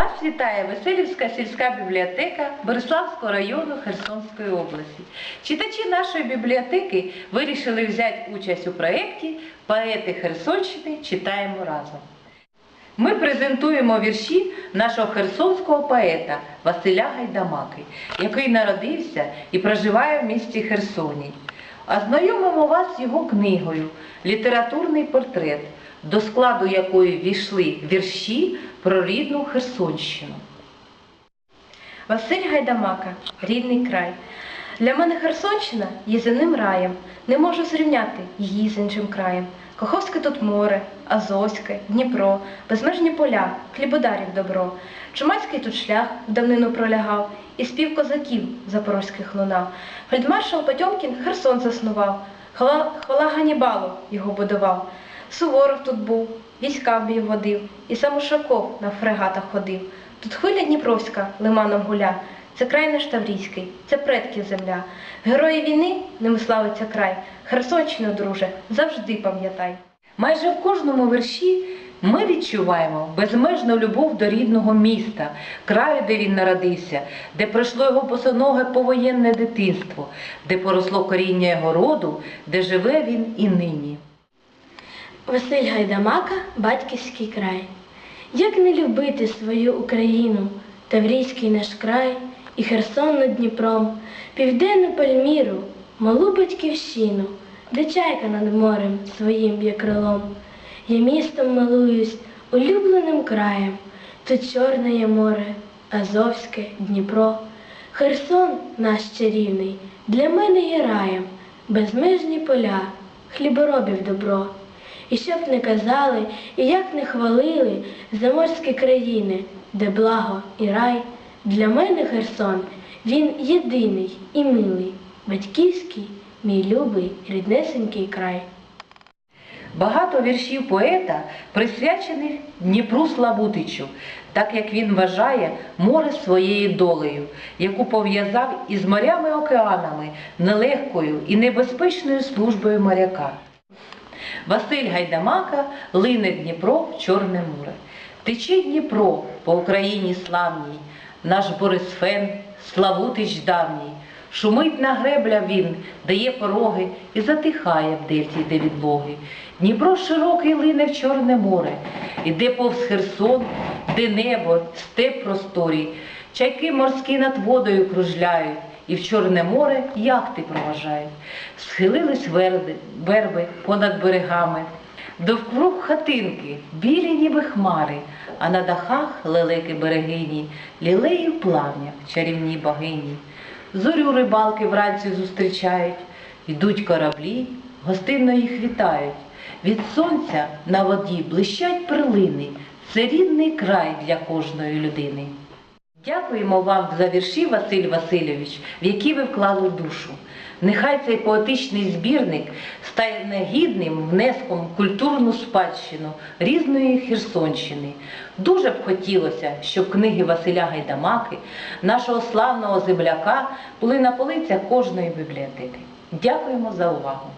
Вас вітає Веселівська сільська бібліотека Бориславського району Херсонської області. Читачі нашої бібліотеки вирішили взяти участь у проєкті Поети Херсонщини читаємо разом. Ми презентуємо вірші нашого херсонського поета Василя Гайдамаки, який народився і проживає в місті Херсоні. А знайомимо вас з його книгою Літературний портрет, до складу якої війшли вірші про рідну Херсонщину. Василь Гайдамака, рідний край. Для мене Херсонщина є земним раєм. Не можу зрівняти її з іншим краєм. Каховське тут море, Азовське, Дніпро, безмежні поля, хлібодарів добро. Чумацький тут шлях в давнину пролягав, і спів козаків запорозьких лунав. Фельдмаршал Потьомкін Херсон заснував, хвала Ганібалу його будував. Суворов тут був, війська в бій водив, і сам Ушаков на фрегатах ходив. Тут хвиля Дніпровська лиманом гуля, це край наш Таврійський, це предків земля. Герої війни ними край. Херсонщину, друже, завжди пам'ятай. Майже в кожному вірші ми відчуваємо безмежну любов до рідного міста, краю, де він народився, де пройшло його босоноге повоєнне дитинство, де поросло коріння його роду, де живе він і нині. Василь Гайдамака, батьківський край. Як не любити свою Україну, Таврійський наш край, і Херсон над Дніпром, південну Пальміру, малу батьківщину, де чайка над морем своїм б'є крилом. Я містом милуюсь, улюбленим краєм, тут чорне є море, Азовське, Дніпро. Херсон наш чарівний, для мене є раєм, безмежні поля, хліборобів добро. І щоб не казали, і як не хвалили заморські країни, де благо і рай, для мене Херсон, він єдиний і милий, батьківський, мій любий, ріднесенький край. Багато віршів поета присвячених Дніпру Славутичу, так як він вважає море своєю долею, яку пов'язав із морями-океанами, нелегкою і небезпечною службою моряка. Василь Гайдамака лине Дніпро в Чорне море. Тече Дніпро по Україні славній, наш Борисфен, Славутич давній. Шумить на гребля він, дає пороги і затихає в дельті, де відлоги. Дніпро широкий лине в Чорне море, іде повз Херсон, де небо, степ просторій, чайки морські над водою кружляють, і в Чорне море яхти проважають. Схилились верби, верби понад берегами, довкруг хатинки, білі ніби хмари, а на дахах лелеки берегині, лілеї в плавнях чарівні богині. Зорю рибалки вранці зустрічають, йдуть кораблі, гостинно їх вітають. Від сонця на воді блищать перлини. Це рідний край для кожної людини. Дякуємо вам за вірші, Василь Васильович, в які ви вклали душу. Нехай цей поетичний збірник стане гідним внеском в культурну спадщину різної Херсонщини. Дуже б хотілося, щоб книги Василя Гайдамаки, нашого славного земляка, були на полицях кожної бібліотеки. Дякуємо за увагу!